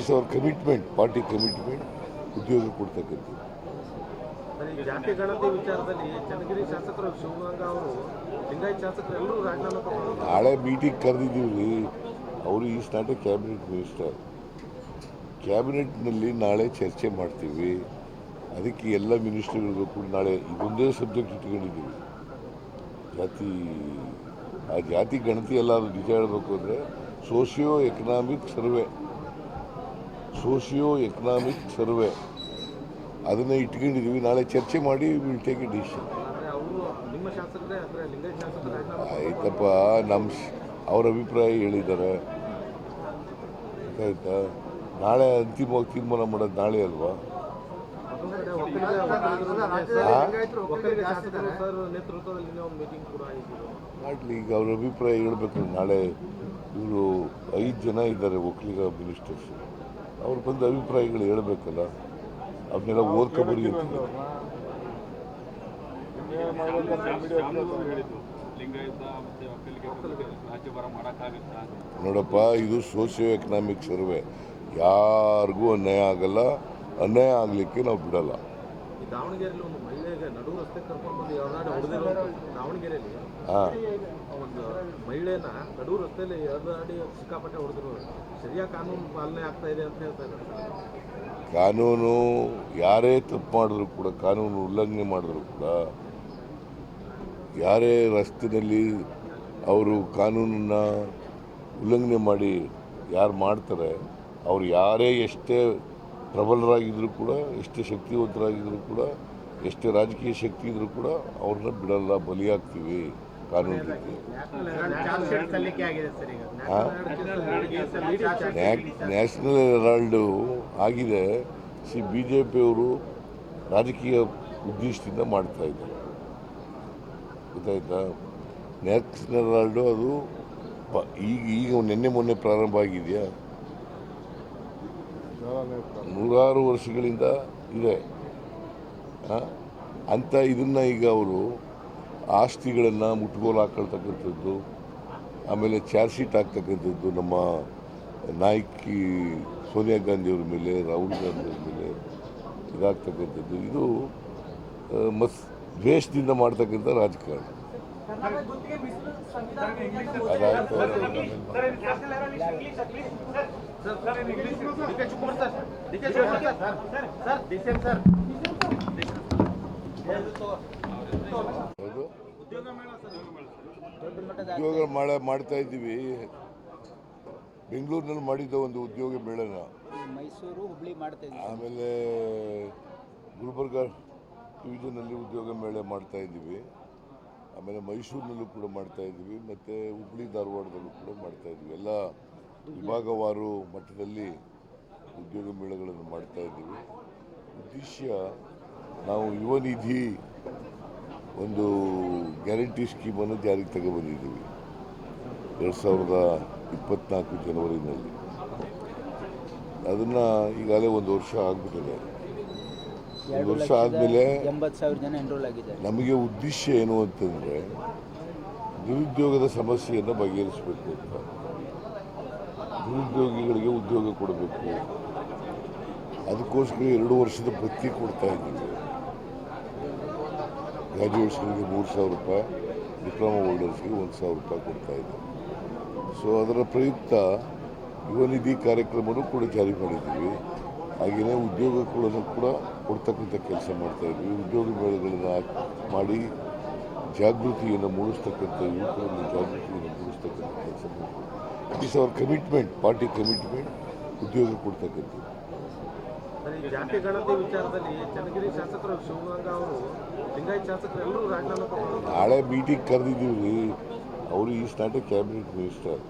Is our commitment party commitment ಉದ್ಯೋಗ ಕೊಡ್ತಕ್ಕಂಥದ್ದು. ಜಾತಿ ಗಣತಿ ವಿಚಾರದಲ್ಲಿ ಚನ್ನಗಿರಿ ಶಾಸಕರು ಶಿವಗಂಗಾ ಅವರು ಲಿಂಗಾಯತ್ ಶಾಸಕರು ಎಲ್ಲರೂ ರಾಜೀನಾಮೆ ಕೊಟ್ಟರು ನಾಳೆ ಮೀಟಿಂಗ್ ಕರೆದಿದ್ದೀವಿ. ಅವರು ಈ ನಾಟ್ ಎ ಕ್ಯಾಬಿನೆಟ್ ಮಿನಿಸ್ಟರ್ ಕ್ಯಾಬಿನೆಟ್ನಲ್ಲಿ ನಾಳೆ ಚರ್ಚೆ ಮಾಡ್ತೀವಿ. ಅದಕ್ಕೆ ಎಲ್ಲ ಮಿನಿಸ್ಟರ್ಗಳಿಗೂ ಕೂಡ ನಾಳೆ ಇದೊಂದೇ ಸಬ್ಜೆಕ್ಟ್ ಇಟ್ಕೊಂಡಿದ್ದೀವಿ. ಜಾತಿ ಆ ಜಾತಿ ಗಣತಿ ಎಲ್ಲ ನಿಜ ಹೇಳಬೇಕು ಅಂದರೆ socio economic survey socio economic survey. ಅದನ್ನು ಇಟ್ಕೊಂಡಿದ್ದೀವಿ ನಾಳೆ ಚರ್ಚೆ ಮಾಡಿ ವಿಲ್ ಟೇಕ್ ಎ ಡಿಸಿಷನ್ ಆಯ್ತಪ್ಪ ನಮ್ಮ ಅವರ ಅವ್ರ ಅಭಿಪ್ರಾಯ ಹೇಳಿದ್ದಾರೆ. ಆಯ್ತಾ? ನಾಳೆ ಅಂತಿಮವಾಗಿ ತೀರ್ಮಾನ ಮಾಡೋದು ನಾಳೆ ಅಲ್ವಾ? ಮಾಡಲಿ ಈಗ ಅವ್ರ ಅಭಿಪ್ರಾಯ ಹೇಳ್ಬೇಕು. ನಾಳೆ ಇವರು ಐದು ಜನ ಇದ್ದಾರೆ ಒಕ್ಕಲಿಗ ಮಿನಿಸ್ಟರ್ಸ್ ಅವ್ರು ಬಂದು ಅಭಿಪ್ರಾಯಗಳು ಹೇಳ್ಬೇಕಲ್ಲ ಅವನ್ನೆಲ್ಲ ಓದ್ಕೊಬರಿ ಬರೆಯುತ್ತೆ ನೋಡಪ್ಪ, ಇದು ಸೋಷಿಯೋ ಎಕನಾಮಿಕ್ ಸರ್ವೆ ಯಾರಿಗೂ ಅನ್ಯಾಯ ಆಗಲ್ಲ, ಅನ್ಯಾಯ ಆಗಲಿಕ್ಕೆ ನಾವು ಬಿಡಲ್ಲ. ಈ ದಾವಣಗೆರೆಯಲ್ಲಿ ಒಂದು ಮಹಿಳೆಗೆ ನಡು ರಸ್ತೆ ಕರ್ಕೊಂಡು ಬಂದು ಎಳ್ದಾಡಿ ಹೊಡೆದಿರೋ ದಾವಣಗೆರೆಯಲ್ಲಿ ಒಂದು ಮಹಿಳೆನ ನಡು ರಸ್ತೆಯಲ್ಲಿ ಎರಡಾಡಿ ಸಿಕ್ಕಾಪಟ್ಟೆ ಹೊಡೆದಿರೋರು ಸರಿಯಾಗಿ ಕಾನೂನು ಪಾಲನೆ ಆಗ್ತಾ ಇದೆ ಅಂತ ಹೇಳ್ತಾ ಇದ್ದಾರೆ ಕಾನೂನು ಯಾರೇ ತಪ್ಪು ಮಾಡಿದ್ರು ಕೂಡ ಕಾನೂನು ಉಲ್ಲಂಘನೆ ಮಾಡಿದ್ರು ಕೂಡ ಯಾರೇ ರಸ್ತೆಯಲ್ಲಿ ಅವರು ಕಾನೂನನ್ನ ಉಲ್ಲಂಘನೆ ಮಾಡಿ ಯಾರು ಮಾಡ್ತಾರೆ ಅವ್ರು ಯಾರೇ ಎಷ್ಟೇ ಪ್ರಬಲರಾಗಿದ್ದರೂ ಕೂಡ, ಎಷ್ಟೇ ಶಕ್ತಿವಂತರಾಗಿದ್ದರೂ ಕೂಡ, ಎಷ್ಟೇ ರಾಜಕೀಯ ಶಕ್ತಿ ಇದ್ದರೂ ಕೂಡ ಅವ್ರನ್ನ ಬಿಡಲ್ಲ, ಬಲಿಯಾಗ್ತೀವಿ ಕಾನೂನು ರೀತಿ ನ್ಯಾಷನಲ್ ಹೆರಾಲ್ಡು ಆಗಿದೆ. ಸಿ ಬಿ ಜೆ ಪಿಯವರು ರಾಜಕೀಯ ಉದ್ದೇಶದಿಂದ ಮಾಡ್ತಾ ಇದ್ದಾರೆ. ಗೊತ್ತಾಯ್ತಾ? ನ್ಯಾಷನಲ್ ಹೆರಾಲ್ಡು ಅದು ಈಗ ಈಗ ನಿನ್ನೆ ಮೊನ್ನೆ ಪ್ರಾರಂಭ ಆಗಿದೆಯಾ? ನೂರಾರು ವರ್ಷಗಳಿಂದ ಇದೆ? ಅಂತ ಇದನ್ನು ಈಗ ಅವರು ಆಸ್ತಿಗಳನ್ನು ಮುಟ್ಗೋಲು ಹಾಕೊಳ್ತಕ್ಕಂಥದ್ದು, ಆಮೇಲೆ ಚಾರ್ಜ್ ಶೀಟ್ ಹಾಕ್ತಕ್ಕಂಥದ್ದು ನಮ್ಮ ನಾಯಕಿ ಸೋನಿಯಾ ಗಾಂಧಿಯವ್ರ ಮೇಲೆ, ರಾಹುಲ್ ಗಾಂಧಿಯವ್ರ ಮೇಲೆ ಇದಾಗ್ತಕ್ಕಂಥದ್ದು. ಇದು ಮಸ್, ದ್ವೇಷದಿಂದ ಮಾಡ್ತಕ್ಕಂಥ ರಾಜಕಾರಣ. ಉದ್ಯೋಗ ಮಾಡ ಮಾಡ್ತಾ ಇದ್ದೀವಿ. ಬೆಂಗಳೂರಿನಲ್ಲಿ ಮಾಡಿದ್ದ ಒಂದು ಉದ್ಯೋಗ ಮೇಳನ. ಮೈಸೂರು ಹುಬ್ಳಿ ಮಾಡ್ತಾ ಆಮೇಲೆ ಗುಲ್ಬರ್ಗ ಡಿವಿಷನಲ್ಲಿ ಉದ್ಯೋಗ ಮೇಳ ಮಾಡ್ತಾ ಇದ್ದೀವಿ. ಆಮೇಲೆ ಮೈಸೂರಿನಲ್ಲೂ ಕೂಡ ಮಾಡ್ತಾ ಇದ್ವಿ, ಮತ್ತು ಹುಬ್ಳಿ ಧಾರವಾಡದಲ್ಲೂ ಕೂಡ ಮಾಡ್ತಾ ಇದ್ವಿ. ಎಲ್ಲ ವಿಭಾಗವಾರು ಮಟ್ಟದಲ್ಲಿ ಉದ್ಯೋಗ ಮೇಳಗಳನ್ನು ಮಾಡ್ತಾ ಇದ್ದೀವಿ. ಉದ್ದೇಶ, ನಾವು ಯುವ ನಿಧಿ ಒಂದು ಗ್ಯಾರಂಟಿ ಸ್ಕೀಮನ್ನು ಜಾರಿಗೆ ತಗೊಬಂದಿದ್ದೀವಿ. ಎರಡು ಸಾವಿರದ ಇಪ್ಪತ್ನಾಲ್ಕು ಜನವರಿನಲ್ಲಿ. ಅದನ್ನು ಈಗಾಗಲೇ ಒಂದು ವರ್ಷ ಆಗಿಬಿಟ್ಟಿದೆ. ಎರಡು ವರ್ಷ ಆದಮೇಲೆ ಎಂಬತ್ತು ಸಾವಿರ ಜನ ಎನ್ರೋಲ್ ಆಗಿದೆ ನಮಗೆ ಉದ್ದೇಶ ಏನು ಅಂತಂದರೆ ನಿರುದ್ಯೋಗದ ಸಮಸ್ಯೆಯನ್ನು ಬಗೆಹರಿಸಬೇಕು ಅಂತ. ನಿರುದ್ಯೋಗಿಗಳಿಗೆ ಉದ್ಯೋಗ ಕೊಡಬೇಕು. ಅದಕ್ಕೋಸ್ಕರ ಎರಡು ವರ್ಷದ ಭತ್ತಿ ಕೊಡ್ತಾ ಇದ್ದೀವಿ. ಗ್ರ್ಯಾಜುಯೇಟ್ಸ್ಗಳಿಗೆ ಮೂರು ಸಾವಿರ ರೂಪಾಯಿ ಡಿಪ್ಲೊಮಾ ಹೋಲ್ಡರ್ಸ್ಗೆ ಒಂದು ಸಾವಿರ ರೂಪಾಯಿ ಕೊಡ್ತಾ ಇದ್ದೀವಿ ಸೊ ಅದರ ಪ್ರಯುಕ್ತ ಯುವ ನಿಧಿ ಕಾರ್ಯಕ್ರಮನೂ ಕೂಡ ಜಾರಿ ಮಾಡಿದ್ದೀವಿ. ಹಾಗೆಯೇ ಉದ್ಯೋಗಗಳನ್ನು ಕೂಡ ಕೊಡ್ತಕ್ಕಂಥ ಕೆಲಸ ಮಾಡ್ತಾ ಇದ್ವಿ. ಉದ್ಯೋಗ ಮೇಳಗಳನ್ನು ಮಾಡಿ ಜಾಗೃತಿಯನ್ನು ಮೂಡಿಸ್ತಕ್ಕಂಥ ಯುವಕರನ್ನು ಜಾಗೃತಿಯನ್ನು ಮೂಡಿಸ್ತಕ್ಕಂಥ ಕೆಲಸ ಮಾಡ್ತೀವಿ. Is our commitment party commitment ಉದ್ಯೋಗ ಕೊಡ್ತಕ್ಕಂಥದ್ದು. ಸರ್, ಈ ಜಾತಿ ಗಣತಿ ವಿಚಾರದಲ್ಲಿ ಚನ್ನಗಿರಿ ಶಾಸಕರು ಶಿವಗಂಗಾ ಅವರು ಲಿಂಗಾಯತ್ ಶಾಸಕರು ಎಲ್ಲರೂ ರಾಜೀನಾಮೆ ನಾಳೆ ಮೀಟಿಂಗ್ ಕರೆದಿದ್ದೀವಿ ಅವರು ಈ ಎ ಕ್ಯಾಬಿನೆಟ್ ಮಿನಿಸ್ಟರ್.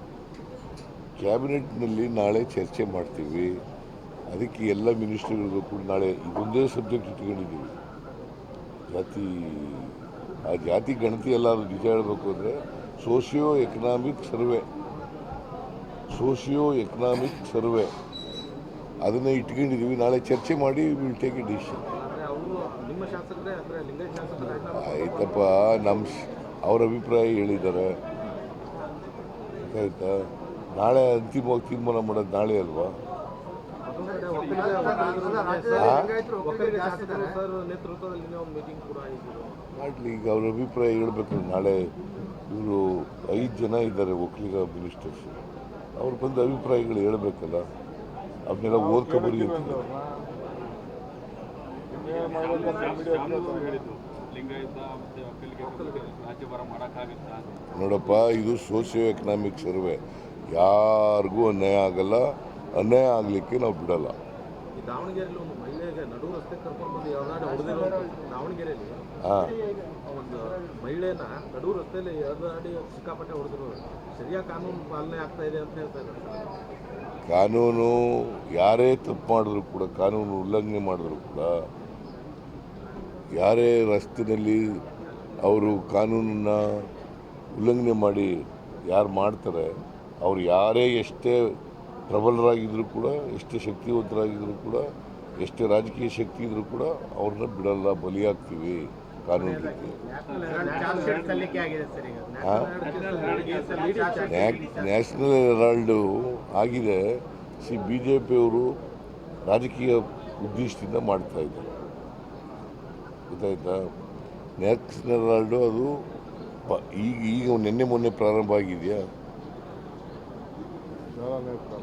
ಕ್ಯಾಬಿನೆಟ್ನಲ್ಲಿ ನಾಳೆ ಚರ್ಚೆ ಮಾಡ್ತೀವಿ. ಅದಕ್ಕೆ ಎಲ್ಲ ಮಿನಿಸ್ಟರ್ಗಳಿಗೂ ಕೂಡ ನಾಳೆ ಇದೊಂದೇ ಸಬ್ಜೆಕ್ಟ್ ಇಟ್ಕೊಂಡಿದ್ದೀವಿ. ಜಾತಿ ಆ ಜಾತಿ ಗಣತಿ ಎಲ್ಲ ನಿಜ ಹೇಳಬೇಕು ಅಂದರೆ socio economic survey. Socio economic survey. ಅದನ್ನು ಇಟ್ಕೊಂಡಿದ್ದೀವಿ. ನಾಳೆ ಚರ್ಚೆ ಮಾಡಿ ವಿಲ್ ಟೇಕ್ ಎ ಡಿಸಿಷನ್ ಆಯ್ತಪ್ಪ ನಮ್ಮ ಅವರ ಅವ್ರ ಅಭಿಪ್ರಾಯ ಹೇಳಿದ್ದಾರೆ. ಆಯ್ತಾ? ನಾಳೆ ಅಂತಿಮವಾಗಿ ತೀರ್ಮಾನ ಮಾಡೋದು ನಾಳೆ ಅಲ್ವಾ? ಮಾಡಲಿ ಈಗ ಅವ್ರ ಅಭಿಪ್ರಾಯ ಹೇಳ್ಬೇಕು ನಾಳೆ ಇವರು ಐದು ಜನ ಇದ್ದಾರೆ ಒಕ್ಕಲಿಗ ಮಿನಿಸ್ಟರ್ಸ್ ಅವ್ರು ಬಂದು ಅಭಿಪ್ರಾಯಗಳು ಹೇಳ್ಬೇಕಲ್ಲ. ಅವನ್ನೆಲ್ಲ ಮಾಡೋಕ್ಕಾಗತ್ತಾ ಅಂತ. ನೋಡಪ್ಪ ಇದು ಸೋಷಿಯೋ ಎಕನಾಮಿಕ್ ಸರ್ವೆ ಯಾರಿಗೂ ಅನ್ಯಾಯ ಆಗಲ್ಲ. ಅನ್ಯಾಯ ಆಗಲಿಕ್ಕೆ ನಾವು ಬಿಡಲ್ಲ. ಕಾನೂನು ಯಾರೇ ತಪ್ಪು ಮಾಡಿದ್ರು ಕೂಡ ಕಾನೂನು ಉಲ್ಲಂಘನೆ ಮಾಡಿದ್ರು ಕೂಡ ಯಾರೇ ರಸ್ತೆಯಲ್ಲಿ ಅವರು ಕಾನೂನನ್ನ ಉಲ್ಲಂಘನೆ ಮಾಡಿ ಯಾರು ಮಾಡ್ತಾರೆ ಅವ್ರು ಯಾರೇ ಎಷ್ಟೇ ಪ್ರಬಲರಾಗಿದ್ದರೂ ಕೂಡ, ಎಷ್ಟೇ ಶಕ್ತಿವಂತರಾಗಿದ್ದರೂ ಕೂಡ, ಎಷ್ಟೇ ರಾಜಕೀಯ ಶಕ್ತಿ ಇದ್ದರೂ ಕೂಡ ಅವ್ರನ್ನ ಬಿಡಲ್ಲ, ಬಲಿಯಾಗ್ತೀವಿ ಕಾನೂನು ನ್ಯಾಷನಲ್ ಹೆರಾಲ್ಡು ಆಗಿದೆ. ಸಿ ಬಿ ಜೆ ಪಿಯವರು ರಾಜಕೀಯ ಉದ್ದೇಶದಿಂದ ಮಾಡ್ತಾ ಇದ್ದಾರೆ. ಗೊತ್ತಾಯ್ತಾ? ನ್ಯಾಷನಲ್ ಹೆರಾಲ್ಡು ಅದು ಈಗ ಈಗ ನಿನ್ನೆ ಮೊನ್ನೆ ಪ್ರಾರಂಭ ಆಗಿದೆಯಾ?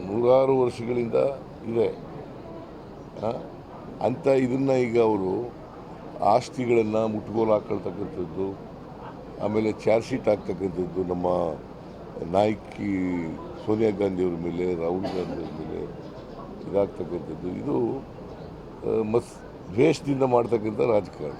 ನೂರಾರು ವರ್ಷಗಳಿಂದ ಇದೆ? ಅಂತ ಇದನ್ನು ಈಗ ಅವರು ಆಸ್ತಿಗಳನ್ನು ಮುಟ್ಗೋಲು ಹಾಕೊಳ್ತಕ್ಕಂಥದ್ದು, ಆಮೇಲೆ ಚಾರ್ಜ್ ಶೀಟ್ ಹಾಕ್ತಕ್ಕಂಥದ್ದು ನಮ್ಮ ನಾಯಕಿ ಸೋನಿಯಾ ಗಾಂಧಿಯವ್ರ ಮೇಲೆ, ರಾಹುಲ್ ಗಾಂಧಿಯವ್ರ ಮೇಲೆ ಇದಾಗ್ತಕ್ಕಂಥದ್ದು. ಇದು ಮಸ್, ದ್ವೇಷದಿಂದ ಮಾಡ್ತಕ್ಕಂಥ ರಾಜಕಾರಣ.